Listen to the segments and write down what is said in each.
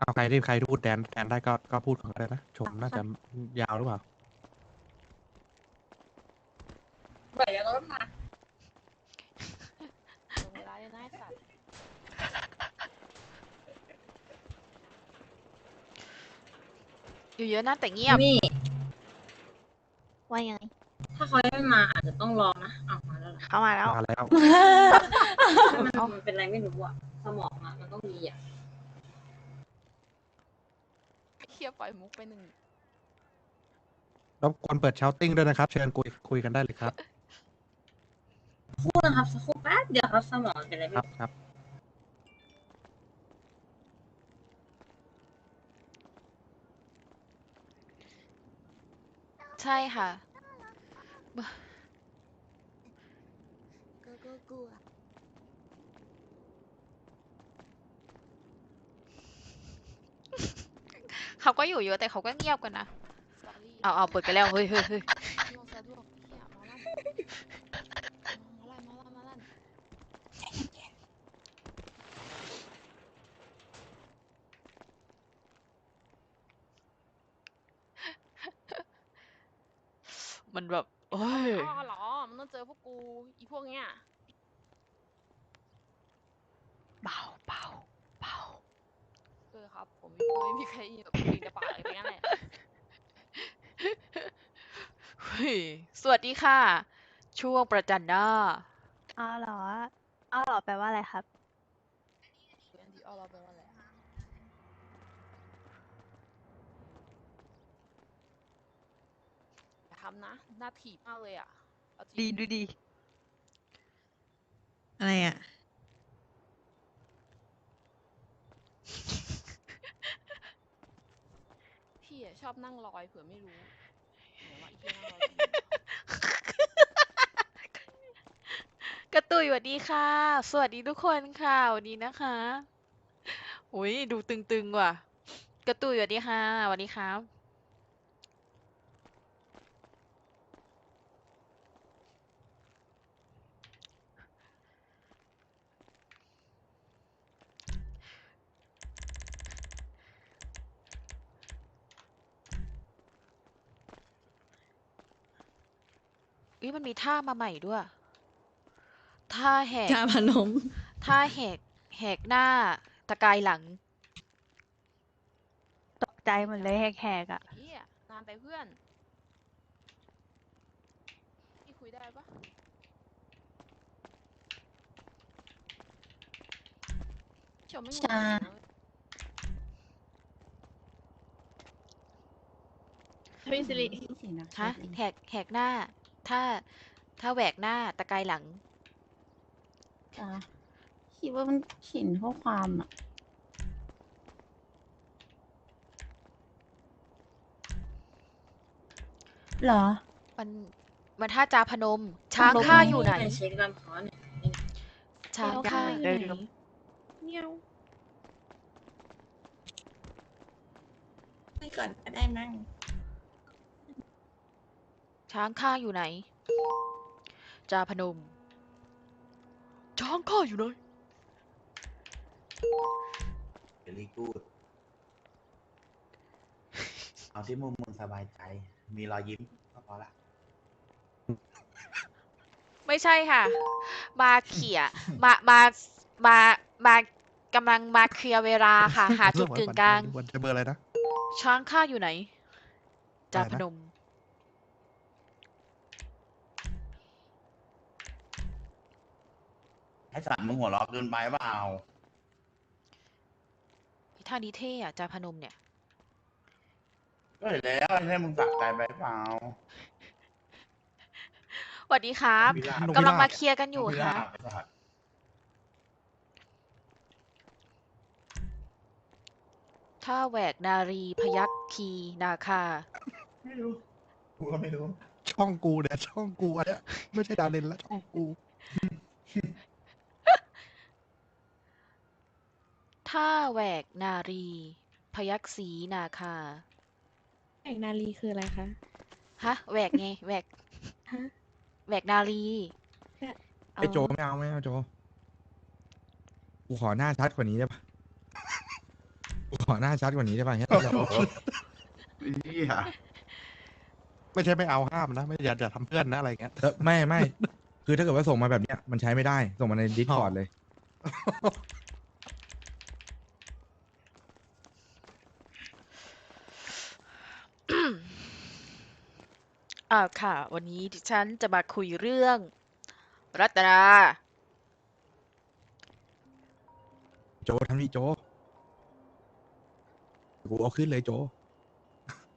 เอาใครที่ใครพูดแดนแดนได้ก็ก็พูดก่อนก็ได้นะชมน่าจะยาวหรือเปล่าไหวแล้วก็มาลงเวลาเลยนะไอ้สัตว์อยู่เยอะนะแต่เงียบนี่ว่ายังไงถ้าเขาไม่มาอาจจะต้องรอนะเอามาแล้วเหรอเข้ามาแล้วมาแล้วถ้ามันมันเป็นอะไรไม่รู้อะสมองอะมันต้องมีอะ เคียปล่อยมุกไปหนึ่งรบกวนเปิดเชาติ้งด้วยนะครับ เชิญคุยคุยกันได้เลยครับครู่นะครับสักครู่แป๊บเดียวครับสมองเป็นอะไรคไม่รับรู้ครับ ใช่ค่ะ ก็ก็กลัว เขาก็อยู่เยอะแต่เขาก็เงียบกันนะ เอาเอาเปิดไปแล้ว เฮ้ยเฮ้ยเฮ้ยมันแบบโอ้ยอ๋อเหรอ มันต้องเจอพวกกู อีพวกเนี้ยเบาเบาเบาเออครับ ผมไม่มีใครยินกับกูยิงแต่ปากเลยไปงั้นแหละ เฮ้ย สวัสดีค่ะ ช่วงประจันหน้าอ้าวเหรออ้าวเหรอแปลว่าอะไรครับเพื่อนที่เอาเราไปว่าอะไรอะอย่าทำนะหน้าถีบมากเลยอะเอาจริงดีดูดี อะไรอะ พี่อะชอบนั่งลอยเผื่อไม่รู้ กระตุยสวัสดีค่ะ สวัสดีทุกคนค่ะวันนี้นะคะอุ้ยดูตึงๆว่ะ กระตุยสวัสดีค่ะสวัสดีครับ ยมันมีท่ามาใหม่ด้วย ท่าแหกชาพนม ท่าแหกแหกหน้า ตะกายหลังตกใจหมดเลยแหกๆอะไอ้เหี้ยนานไปเพื่อนพี่คุยได้ปะชมไม่งงเลยนะพี่สิริ ฮะแหกแหกหน้า ถ้าถ้าแหวกหน้าตะกายหลัง จ้ะคิดว่ามันเขียนข้อความอะ เหรอ มันมันท่าจาพนม ช้างข้าอยู่ไหน เช็คลำคอเนี่ยช้างข้าอยู่ไหนเงี้ยวไปก่อนก็ได้มั้ง ช้างข้าอยู่ไหน จาพนม ช้างข้าอยู่ไหนเ e ลี่กูดเอาที่มุมมึงสบายใจ มีรอยยิ้มก็พอละ ไม่ใช่ค่ะ มาเขี่ย มา มา มา มากำลังมาเคลียร์เวลาค่ะ หาจุดกึ่งกลาง วันจะเบอร์อะไรนะ ช้างข้าอยู่ไหน จาอะไรพนะนม ให้สัตว์มึงหัวเราะเกินไปเปล่าท่านี้เท่อะจาพนมเนี่ย ก็เห็นแล้วให้มึงสักใจไปเปล่า สวัสดีครับพิราบนกกำลังพิราบมาเคลียร์กันอยู่พิค่ะราบไอ้สัตว์ท่าแหวกนารีพยัคคีนาคา ไม่รู้กูก็ไม่รู้ช่องกูเนี่ยช่องกูอันเนี้ยไม่ใช่ดาเลนแล้วช่องกู ท่าแหวกนารี พยัคษีนาคาแอกนาลีคืออะไรคะ ฮะ แหวกไง แหวก ฮะ แหวกนารีไอโจไม่เอาไม่เอาโจกูขอหน้าชัดกว่านี้ได้ปะขอหน้าชัดกว่านี้ได้ป่ะเฮียโอ้โหเหี้ยไม่ใช่ไม่เอาห้ามนะ ไม่อยากจะทำเพื่อนนะอะไรเงี้ย เออไม่ไม่ คือถ้าเกิดว่าส่งมาแบบเนี้ยมันใช้ไม่ได้ ส่งมาในดิสคอร์ดเลย อ่าค่ะ วันนี้ดิฉันจะมาคุยเรื่อง รัตนา โจทำนี่โจกูเอาขึ้นเลยโจ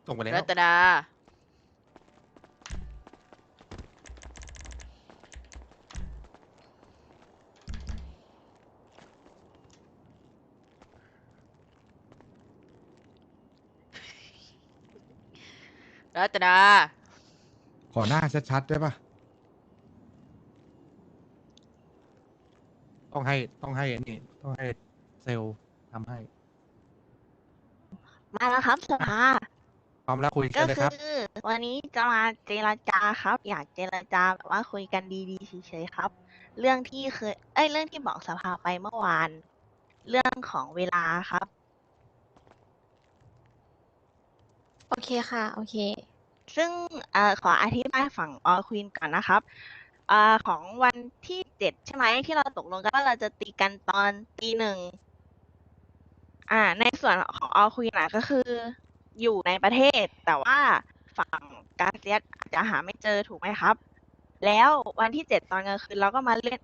ส่งไปแล้วรัตนา รัตนา ขอหน้าชัดๆได้ป่ะต้องให้ต้องให้อันนี่ต้องให้เซลล์ทำให้ มาแล้วครับสภาพร้อมแล้วคุยกัก็นเลยคืครับอวันนี้จะมาเจรจาครับ อยากเจรจาแบบว่าคุยกันดีๆเฉยๆครับ เรื่องที่เคยเอ้ยเรื่องที่บอกสภาไปเมื่อวาน เรื่องของเวลาครับ โอเคค่ะ โอเค ซึ่งอขออธิบายฝั่งออควีนก่อนนะครับอของวันที่เจ็ดใช่ไหมที่เราตกลงกันว่าเราจะตีกันตอนตีหนึ่งอ่า ในส่วนของออควีนอะก็คืออยู่ในประเทศ แต่ว่าฝั่งกาเซียสอาจจะหาไม่เจอถูกไหมครับ แล้ววันที่เจ็ดตอนกลางคืนเราก็มาเล่น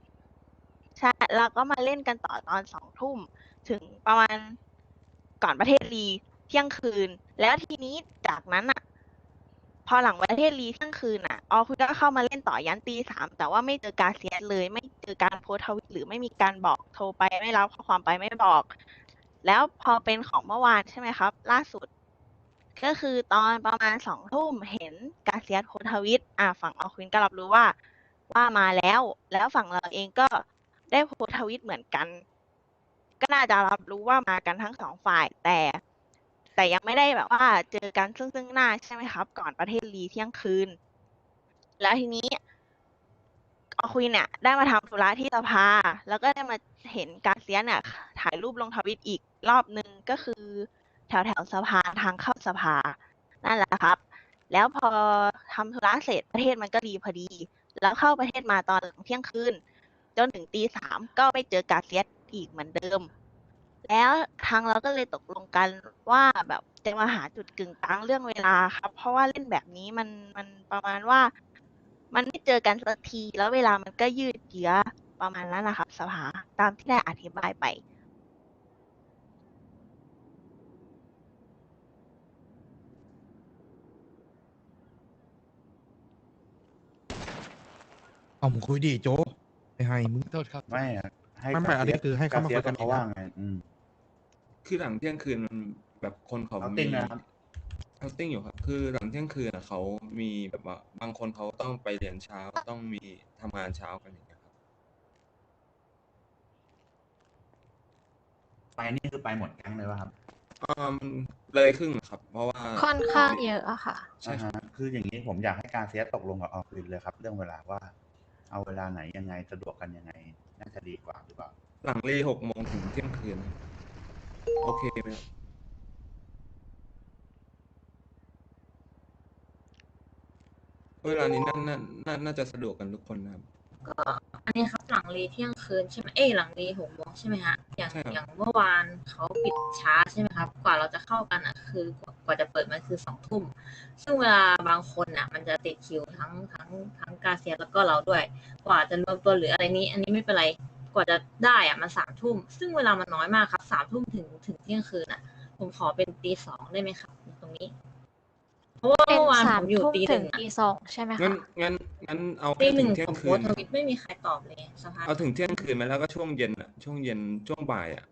ใช่เราก็มาเล่นกันต่อตอนสองทุ่มถึงประมาณก่อนประเทศรีเที่ยงคืน แล้วทีนี้จากนั้นอะ พอหลังประเทศรีเที่ยงคืนอะออคุณก็เข้ามาเล่นต่อยันตีสามแต่ว่าไม่เจอการเสียเลย ไม่เจอการโพสทวิตหรือไม่มีการบอกโทรไปไม่รับข้อความไปไม่บอก แล้วพอเป็นของเมื่อวานใช่ไหมครับ ล่าสุด ก็คือตอนประมาณสองทุ่มเห็นกาเซียสโพสทวิตอะฝั่งออควินก็รับรู้ว่า ว่ามาแล้ว แล้วฝั่งเราเองก็ได้โพสทวิตเหมือนกัน ก็น่าจะรับรู้ว่ามากันทั้งสองฝ่ายแต่ แต่ยังไม่ได้แบบว่าเจอกันซึ่งซึ่งหน้าใช่ไหมครับ ก่อนประเทศรีเที่ยงคืน แล้วทีนี้อควินเนี่ย ได้มาทำธุระที่สภา แล้วก็ได้มาเห็นการเซียนเนี่ยถ่ายรูปลงทวิตอีกรอบนึงก็คือแถวแถวๆสภาทางเข้าสภา นั่นแหละครับ แล้วพอทำธุระเสร็จประเทศมันก็ดีพอดี แล้วเข้าประเทศมาตอนเที่ยงคืนจนถึงตีสามก็ไม่เจอกาเซียสอีกเหมือนเดิม แล้วทางเราก็เลยตกลงกันว่าแบบจะมาหาจุดกึ่งกลางเรื่องเวลาครับ เพราะว่าเล่นแบบนี้มันมันประมาณว่า มันไม่เจอกันสักที แล้วเวลามันก็ยืดเยื้อประมาณนั้นนะครับ สภาตามที่ได้อธิบายไป เอามึงคุยดิโจไอ้ไฮมึง โทษครับ ไม่อะให้ไม่ไม่อันนี้คือให้เขามาคุยกันเขาว่าไงอืม คือหลังเที่ยงคืนมันแบบคนเขาเอามีติ้งนะครับเอาติ้งอยู่ครับ คือหลังเที่ยงคืนอะเขามีแบบว่าบางคนเขาต้องไปเรียนเช้าต้องมีทำงานเช้ากันอย่างเงี้ยครับ ไปนี่คือไปหมดแก๊งเลยป่ะครับอ่ามันเลยครึ่งครับ เพราะว่าค่อนข้างเยอะอะค่ะ ใช่ครับ อ่าฮะคืออย่างนี้ผมอยากให้การเสียตกลงกับออฟฟิศเลยครับ เรื่องเวลาว่า เอาเวลาไหนยังไงสะดวกกันยังไง น่าจะดีกว่าหรือเปล่า หลังรีหกโมงถึงเที่ยงคืน โอเคไหมครับเวลานี้น่าน่าน่าน่าจะสะดวกกันทุกคนนะครับ ก็อันนี้ครับหลังรีเที่ยงคืนใช่ไหมเอ้ยหลังรีหกโมงใช่ไหมฮะอย่างใช่ครับ อย่างเมื่อวานเขาปิดช้าใช่ไหมครับ กว่าเราจะเข้ากันอะคือกว่ากว่าจะเปิดมันคือสองทุ่มซึ่งเวลาบางคนอะ มันจะติดคิวทั้งทั้งทั้งกาเซียสแล้วก็เราด้วย กว่าจะรวมตัวหรืออะไรนี้ อันนี้ไม่เป็นไร กว่าจะได้อะมันสามทุ่ม ซึ่งเวลามันน้อยมากครับสามทุ่มถึงถึงเที่ยงคืนอะ ผมขอเป็นตีสองได้ไหมครับ ตรงนี้ เพราะว่าเป็นเมื่อวานสาผมมอยู่ทุ่มตีหถึนึ่งงอะตีสองใช่ไหมงั้นคะงั้นงั้นเอาตีแค่หถึนึ่งงเที่ยผงมโพคืสนต์ทวิตไม่มีใครตอบเลยสภาเอาถึงเที่ยงคืนไหมแล้วก็ช่วงเย็นอะช่วงเย็นช่วงบ่ายอะ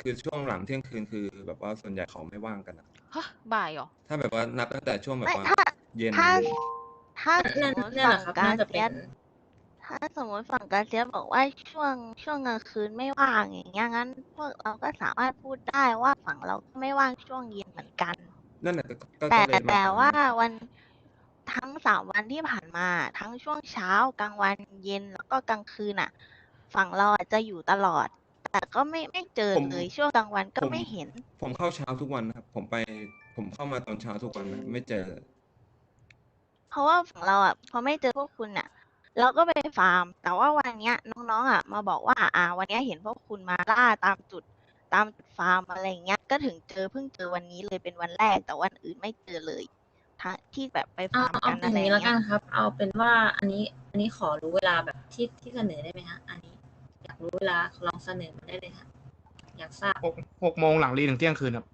คือช่วงหลังเที่ยงคืนคือ แบบว่าส่วนใหญ่เขาไม่ว่างกันอะฮะบ่ายเหรอถ้าแบบว่านับตั้งแต่ช่วงแบบไม่ว่าถ้า เย็น ถ้าถ้าสนั่มนมตินั่นแหฝั่ละงครับกาน่าจะเซีเป็ยนส ถ้าสมมติฝั่งกาเซียสบอกว่าช่วงช่วงกลางคืนไม่ว่างอย่างเงี้ยงั้น พวกเราก็สามารถพูดได้ว่าฝั่งเราก็ไม่ว่างช่วงเย็นเหมือนกัน นั่นแหละก็ก็แต่ก็เลยมาแต่ถามว่าวันทั้งสามวันที่ผ่านมา ทั้งช่วงเช้ากลางวันเย็นแล้วก็กลางคืนอะ ฝั่งเราอาจจะอยู่ตลอด แต่ก็ไม่ไม่เจอผมเลยช่วงกลางวันก็ผมไม่เห็น ผมเข้าเช้าทุกวันนะครับ ผมไปผมเข้ามาตอนเช้าทุกวันนะไม่เจอ เพราะว่าฝั่งเราอะพอไม่เจอพวกคุณอะ เราก็ไปฟาร์ม แต่ว่าวันเนี้ยน้องๆอะมาบอกว่าอ่า วันเนี้ยเห็นพวกคุณมาล่าตามจุดตามจุดฟาร์มอะไรอย่างเงี้ย ก็ถึงเจอเพิ่งเจอวันนี้เลยเป็นวันแรก แต่วันอื่นไม่เจอเลยทั้งที่แบบไปเอาฟาร์มเอากันเป็อะนไรอย่างอนี้ย่างแล้วเงี้กัยนครับ เอาเป็นว่าอันนี้อันนี้ขอรู้เวลาแบบที่ที่เสนอได้ไหมฮะ อันนี้ อยากรู้เวลาลองเสนอมาได้เลยฮะอยากทราบหกหกโมงหลังรีถึงเที่ยงคืนครับ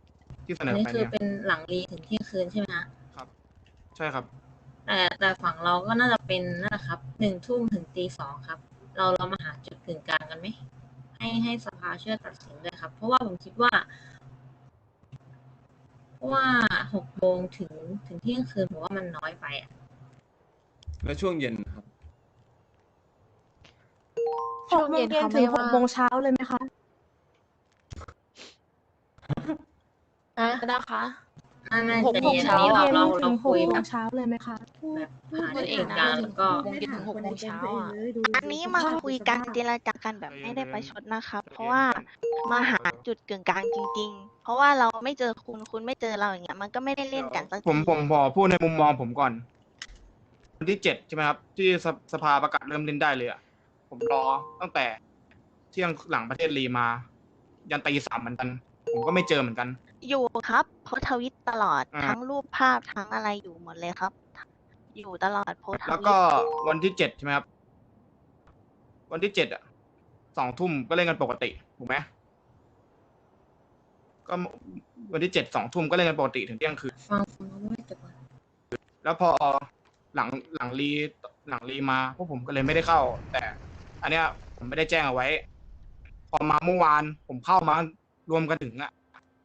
ที่เสนอันอนี้ไปคือเนี่ยเป็นหลังรีถึงเที่ยงคืนใช่ไหมฮะ ใช่ครับ แต่แต่ฝั่งเราก็น่าจะเป็นนั่นแหละครับหนึ่งทุ่มถึงตีสองครับ เราเรามาหาจุดกึ่งกลางกันไหมให้ให้สภาช่วยตัดสินด้วยครับ เพราะว่าผมคิดว่าเพราะว่าหกโมงถึงถึงเที่ยงคืนผมว่ามันน้อยไปอะแล้วช่วงเย็นนะครับช่วงเย็นเขาไม่ว่างเลยไหมคะอะนะคะ ไม่ไม่หกใจโมงเย็นเช้าอันนี้เราอะเราเราคุยแบบเช้าเลยไหมคะแบบหาพูจุดดเอกึ่งงนะกลางแล้วก็หกโมงเย็นถึงหกโมงเช้าอะอันนี้มาคุยกันเจรจากันแบบไม่ได้ประชดนะครับเพราะว่ามาหาจุดกึ่งกลางจริง ๆ เพราะว่าเราไม่เจอคุณคุณไม่เจอเราอย่างเงี้ยมันก็ไม่ได้เล่นกันสักผมทีผมพอพูดในมุมมองผมก่อนวันที่เจ็ดใช่ไหมครับ ที่สภสภาประกาศเริ่มเล่นได้เลยอะผมรอตั้งแต่เที่ยงหลังประเทศรีมา ยันตีสามเหมือนกัน ผมก็ไม่เจอเหมือนกัน อยู่ครับโพสต์ทวิตตลอดอ่า ทั้งรูปภาพทั้งอะไรอยู่หมดเลยครับ อยู่ตลอดโพสต์ทวิต แล้วก็วันที่เจ็ดใช่ไหมครับ วันที่เจ็ดอะสองทุ่มก็เล่นกันปกติถูกไหมก็วันที่เจ็ดสองทุ่มก็เล่นกันปกติถึงเที่ยงคืนฟังฟังเราไม่จบก่อนแล้วพอหลังหลังรีหลังรีมาพวกผมก็เลยไม่ได้เข้า แต่อันเนี้ยผมไม่ได้แจ้งเอาไว้ พอมาเมื่อวานผมเข้ามารวมกันถึงอะ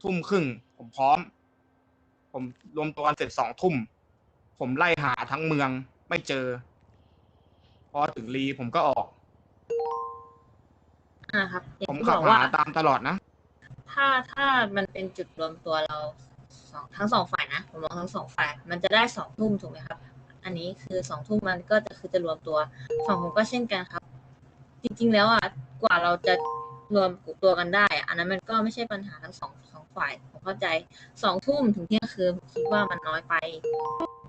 ทุ่มครึ่ง ผมพร้อม ผมรวมตัวกันเสร็จสองทุ่ม ผมไล่หาทั้งเมืองไม่เจอ พอถึงรีผมก็ออก อ่าครับอย่างผมที่ขับบอกว่าหาตามตลอดนะ ถ้าถ้ามันเป็นจุดรวมตัวเราสองทั้งสองฝ่ายนะผมมองทั้งสองฝ่าย มันจะได้สองทุ่มถูกไหมครับ อันนี้คือสองทุ่มมันก็จะคือจะรวมตัวฝั่งผมก็เช่นกันครับ จริงๆแล้วอะกว่าเราจะ รวมตัวกันได้อะอันนั้นมันก็ไม่ใช่ปัญหาทั้งสองสองฝ่ายผมเข้าใจสองทุ่มถึงเที่ยงคืนผมคิดว่ามันน้อยไป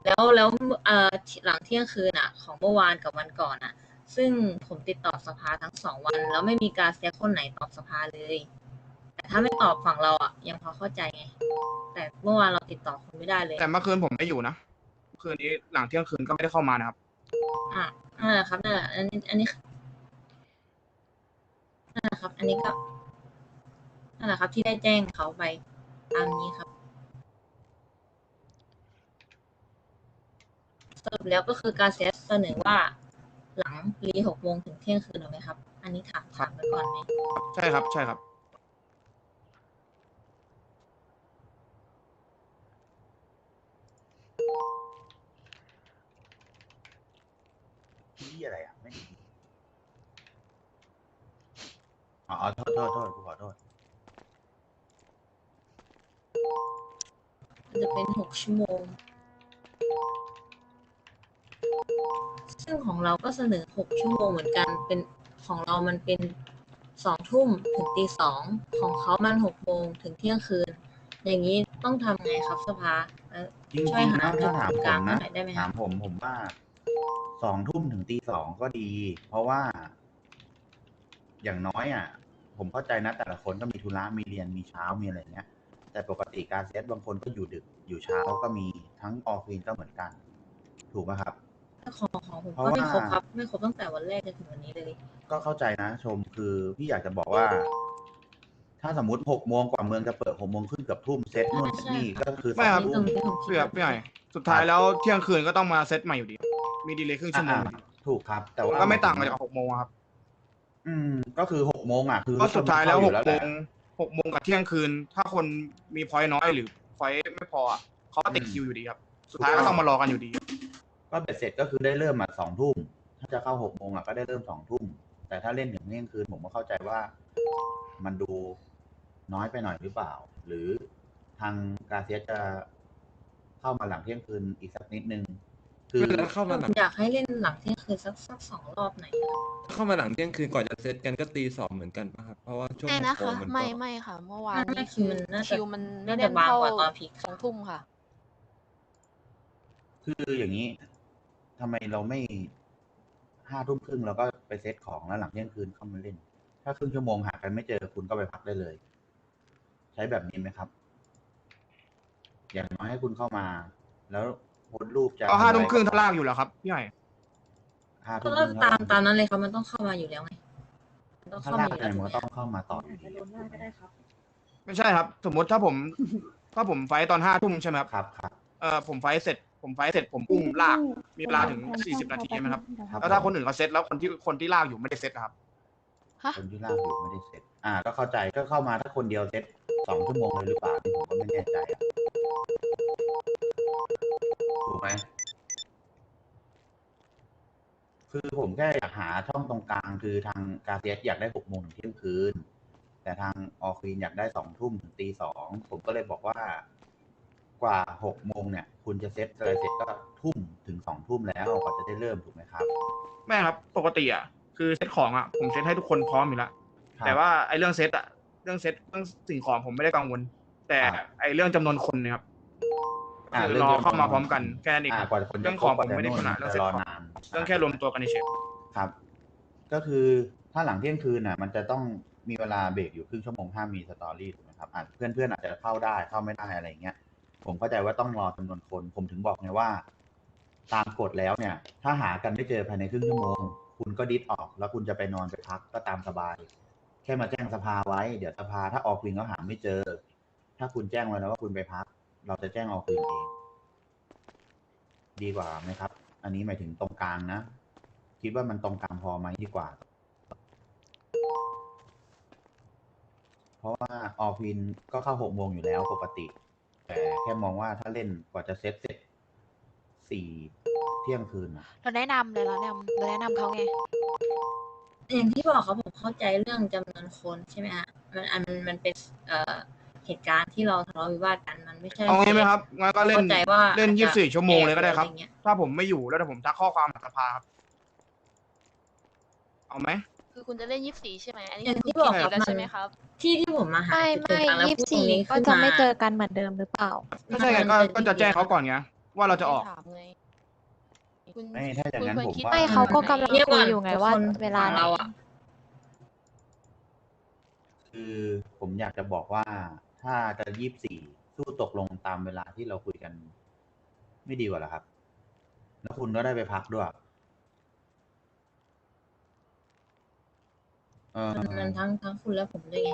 แล้วแล้วเอ่อหลังเที่ยงคืนอะ ของเมื่อวานกับวันก่อนอะ ซึ่งผมติดต่อสภาทั้งสองวัน แล้วไม่มีการเสียคนไหนตอบสภาเลย แต่ถ้าไม่ตอบฝั่งเราอะยังพอเข้าใจไงแต่เมื่อวานเราติดต่อคนไม่ได้เลย แต่เมื่อคืนผมไม่อยู่นะเมื่อคืนนี้หลังเที่ยงคืนก็ไม่ได้เข้ามานะครับ อะนั่นแหละครับนั่นแหละอันนี้อันนี้ นั่นแหละครับ อันนี้ก็นั่นแหละครับ ที่ได้แจ้งเขาไปตามนี้ครับสรุปแล้วก็คือการเสียเสนอว่า หลังรีหกโมงถึงเที่ยงคืนถูกไหมครับ อันนี้ถามถามไปก่อนไหมใช่ครับ ใช่ครับ ที่อะไรอะ ไม่มี อ๋อโทษโทษโทษกูขอโทษมันจะเป็นหกชั่วโมง ซึ่งของเราก็เสนอหกชั่วโมงเหมือนกัน เป็นของเรามันเป็นสองทุ่มถึงตีสอง ของเขามันหกโมงถึงเที่ยงคืน อย่างนี้ต้องทำไงครับสภาเอ่อจริงช่วยๆหานะจุถ้าดถามกลางผมให้นะหน่อยได้ไหมคถารับมผมผมว่าสองทุ่มถึงตีสองก็ดี เพราะว่า อย่างน้อยอะ ผมเข้าใจนะ แต่ละคนก็มีธุระมีเรียนมีเช้ามีอะไรเงี้ย แต่ปกติการเซตบางคนก็อยู่ดึกอยู่เช้าก็มีทั้งออฟฟินก็เหมือนกัน ถูกไหมครับ ของของผมเพราะก็ไม่ว่าครบครับ ไม่ครบตั้งแต่วันแรกจนถึงวันนี้เลย ก็เข้าใจนะชมคือพี่อยากจะบอกว่า ถ้าสมมติหกโมงกว่าเมืองจะเปิดหกโมงครึ่งเกือบทุ่มเซตนู่นเซตนี่ก็คือสไม่องครับทุ่ตรมงที่ผมคิดพี่ครับพี่หน่อยสุดท้ายแล้วเที่ยงคืนก็ต้องมาเซตใหม่อยู่ดี มีดีเลย์ครึ่งชั่วโมงอ่าอยู่ดีถูกครับ แต่ว่าก็ไม่ต่างกันจากหกโมงครับ อืม ก็คือหกโมงอะ คือเพราะสุดท้ายแล้วหกเข้โมอยู่งหะหกโมงกับเที่ยงคืน ถ้าคนมีพอยต์น้อยหรือพอยต์ไม่พออะเขาก็ติดคิวอยู่ดีครับ สุดท้ายก็ต้องมารอกันอยู่ดี ก็เบ็ดเสร็จก็คือได้เริ่มอะสองทุ่ม ถ้าจะเข้าหกโมงอะก็ได้เริ่มสองทุ่ม แต่ถ้าเล่นถึงเที่ยงคืนผมก็เข้าใจว่า มันดูน้อยไปหน่อยหรือเปล่า หรือทางกาเซียสจะเข้ามาหลังเที่ยงคืนอีกสักนิดนึง คือไม่แล้วเข้ามาหลังอยากให้เล่นหลังเที่ยงคืนสักสักสองรอบหน่อยเข้ามาหลังเที่ยงคืนก่อนจะเซตกันก็ตีสองเหมือนกันป่ะครับเพราะว่าช่วงไม่หนะกโมคะงมันไม่ก็ไม่ค่ะ เมื่อวานไม่นี้คือมันน่าจะคิวมันน่าจะแน่นบางเท่ากว่าตอนพีคสองทุ่มค่ะ คืออย่างนี้ทำไมเราไม่ห้าทุ่มครึ่งเราก็ไปเซตของแล้วหลังเที่ยงคืนเข้ามาเล่น ถ้าครึ่งชั่วโมงหากันไม่เจอคุณก็ไปพักได้เลย ใช้แบบนี้ไหมครับ อย่างน้อยให้คุณเข้ามา แล้ว โพสต์รูปจะเอาห้าทุ่มทำอะไครึ่งถ้าลากอยู่แล้วครับพี่ใหญ่ห้าก็ทุ่มครึ่งตามตามนั้นเลยครับมันต้องเข้ามาอยู่แล้วไงมันต้องถ้าเข้าลามาอยู่กไปแล้วมันถูก็กไหมต้องเข้ามาต่ออยู่ดีไม่ใช่ครับ สมมติถ้าผม ถ้าผมไฟท์ตอนห้าทุ่มใช่ไหมครับครับครับเออผมไฟท์เสร็จ ผมไฟท์เสร็จผมอุ้มลาก มีเวลาถึงสี่สิบนาทีใช่ไหมครับครับแล้วถ้าคนอื่นเขาเซตแล้วคนที่คนที่ลากอยู่ไม่ได้เซตนะครับฮะคนที่ลากอยู่ไม่ได้เซตอ่า ก็เข้าใจก็เข้ามาถ้าคนเดียวเซตสองชั่วโมงเลยหรือเปล่านี่ผมก็ไม่แน่ใจอะ ถูกไหมคือผมแค่อยากหาช่องตรงกลางคือทางกาเซียสอยากได้หกโมงถึงเที่ยงคืน แต่ทางออควีนอยากได้สองทุ่มถึงตีสองผมก็เลยบอกว่า กว่าหกโมงเนี่ย คุณจะเซตอะไรเสร็จก็ทุ่มถึงสองทุ่มแล้วกว่าจะได้เริ่มถูกไหมครับ ไม่ครับ ปกติอะ คือเซตของอะ ผมเซตให้ทุกคนพร้อมอยู่แล้วครับ แต่ว่าไอ้เรื่องเซตอะ เรื่องเซตเรื่องสิ่งของผมไม่ได้กังวล แต่ครับไอ้เรื่องจำนวนคนเนี่ยครับอ่า คือเรื่องรอจำนวนเข้ามาพร้อมกันแค่นั้นเองอ่ากว่าคนจะเรื่องของครบผมไม่ได้กว่าจะขนาดเรื่องเซจะตรอของนานเรื่องแค่รวมตัวกันเฉยครับ ก็คือถ้าหลังเที่ยงคืนน่ะ มันจะต้องมีเวลาเบรกอยู่ครึ่งชั่วโมงห้ามมีสตอรี่ถูกไหมครับอาจเพื่อนเพื่อนๆอาจจะเข้าได้เข้าไม่ได้อะไรอย่างเงี้ย ผมเข้าใจว่าต้องรอจำนวนคน ผมถึงบอกไงว่า ตามกฎแล้วเนี่ย ถ้าหากันไม่เจอภายในครึ่งชั่วโมง คุณก็ดิสออก แล้วคุณจะไปนอนไปพักก็ตามสบาย แค่มาแจ้งสภาไว้ เดี๋ยวสภาถ้าออกวินก็หาไม่เจอ ถ้าคุณแจ้งไว้แล้วว่าคุณไปพัก เราจะแจ้งออกวินเอง ดีกว่าไหมครับ อันนี้หมายถึงตรงกลางนะ คิดว่ามันตรงกลางพอไหมดีกว่า เพราะว่าออฟวินก็เข้าหกโมงอยู่แล้วปกติ แต่แค่มองว่าถ้าเล่นกว่าจะเซตเสร็จสี่เที่ยงคืนนะเราแนะนำเลยเราแนะนำเราแนะนำเขาไง อย่างที่บอกครับผมเข้าใจเรื่องจำนวนคนใช่ไหมฮะมันอันมันมันเป็นเอ่อ เหตุการณ์ที่เราทะเลาะวิวาทกันมันไม่ใช่ๆเอางี้ไหมครับงั้นก็เล่นเข้าใจว่าเล่นอาจจะยี่สิบสี่ชั่วโมงเลยก็ได้ครับแอะรเงี้ยถ้าผมไม่อยู่แล้วเดี๋ยวผมทักข้อความหาสภาครับเอาไหม คือคุณจะเล่นยี่สิบสี่ใช่ไหมอันนี้อย่างคือที่บอกคิดครับแล้วมัน ใช่ไหมครับ ที่ที่ผมมาหาไม่จุดไม่กลางแล้วยี่พูสิดตรงสี่นี้ก็ขึ้นจะมาไม่เจอกันเหมือนเดิมหรือเปล่า ถ้าใช่ไงก็ก็จะแจ้งเขาก่อนไงว่าเราจะออกไม่ถามไงคุณไม่ถ้าอย่างนั้นคุณผมคิดว่า ไม่เขาก็กำลัง เงียบคุก่ยอนอยู่ไงทุกว่าคนเวลาฝั่งไหนเราอะ คือผมอยากจะบอกว่า ถ้าจะยี่สิบสี่สู้ตกลงตามเวลาที่เราคุยกัน ไม่ดีกว่าเหรอครับ แล้วคุณก็ได้ไปพักด้วย เออมันมันทั้งทั้งคุณและผมด้วยไง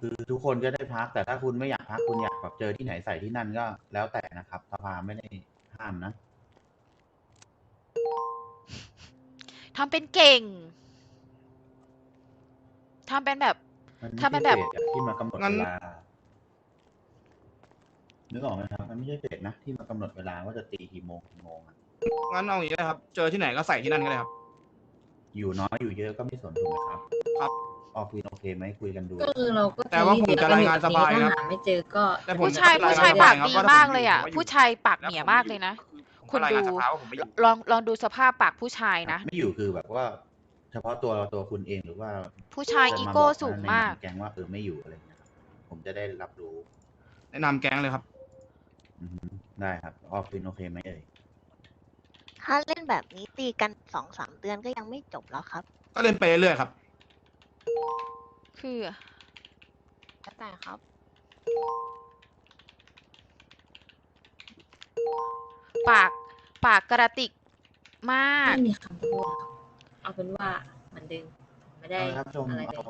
คือทุกคนก็ได้พัก แต่ถ้าคุณไม่อยากพักคุณอยากแบบเจอที่ไหนใส่ที่นั่นก็แล้วแต่นะครับสภาไม่ได้ห้ามนะทำเป็นเก่งทำเป็นแบบมันถ้าไม่มันใช่แบบเฟสอะที่มากำหนดงั้นเวลา นึกออกไหมครับ มันไม่ใช่เฟสนะที่มากำหนดเวลาว่าจะตีกี่โมงกี่โมงอะงั้นเอาอย่างนี้นะครับ เจอที่ไหนก็ใส่ที่นั่นก็ได้ครับ อยู่น้อยอยู่เยอะก็ไม่สนถูกไหมครับครับ ออกคุยโอเคไหมคุยกันดู ก็คือเราก็แต่ว่าผมจะรายงานสบายถ้านะหาไม่เจอก็แต่ผมผู้ชายจะผู้ชายรายงานปากครับดีว่าถ้มากผเลยอะผมผู้ชายปากเหนียมากเลยนะ ผมคุณก็รายงานดูสภาว่าผมไม่อยู่ ลองลองดูสภาพปากผู้ชายนะ ไม่อยู่คือแบบว่า เฉพาะตัวตัวคุณเองหรือว่าผู้ชายจะอีมาโก้บอกสูงในมาก แกงว่าเออไม่อยู่อะไรอย่างเงี้ยครับผมจะได้รับรู้ แนะนำแก๊งเลยครับ อือฮึได้ครับ ออกคุยโอเคไหมเอ่ย ถ้าเล่นแบบนี้ตีกันสองสามเดือนก็ยังไม่จบแล้วครับ ก็เล่นไปเรื่อยๆครับ คือแล้วแต่ครับปากปากกระติกมากไม่มีคำพูดครับเอาเป็นว่าเหมือนเดิมผมไม่ได้เอาละครับชมอะไรเลย เอา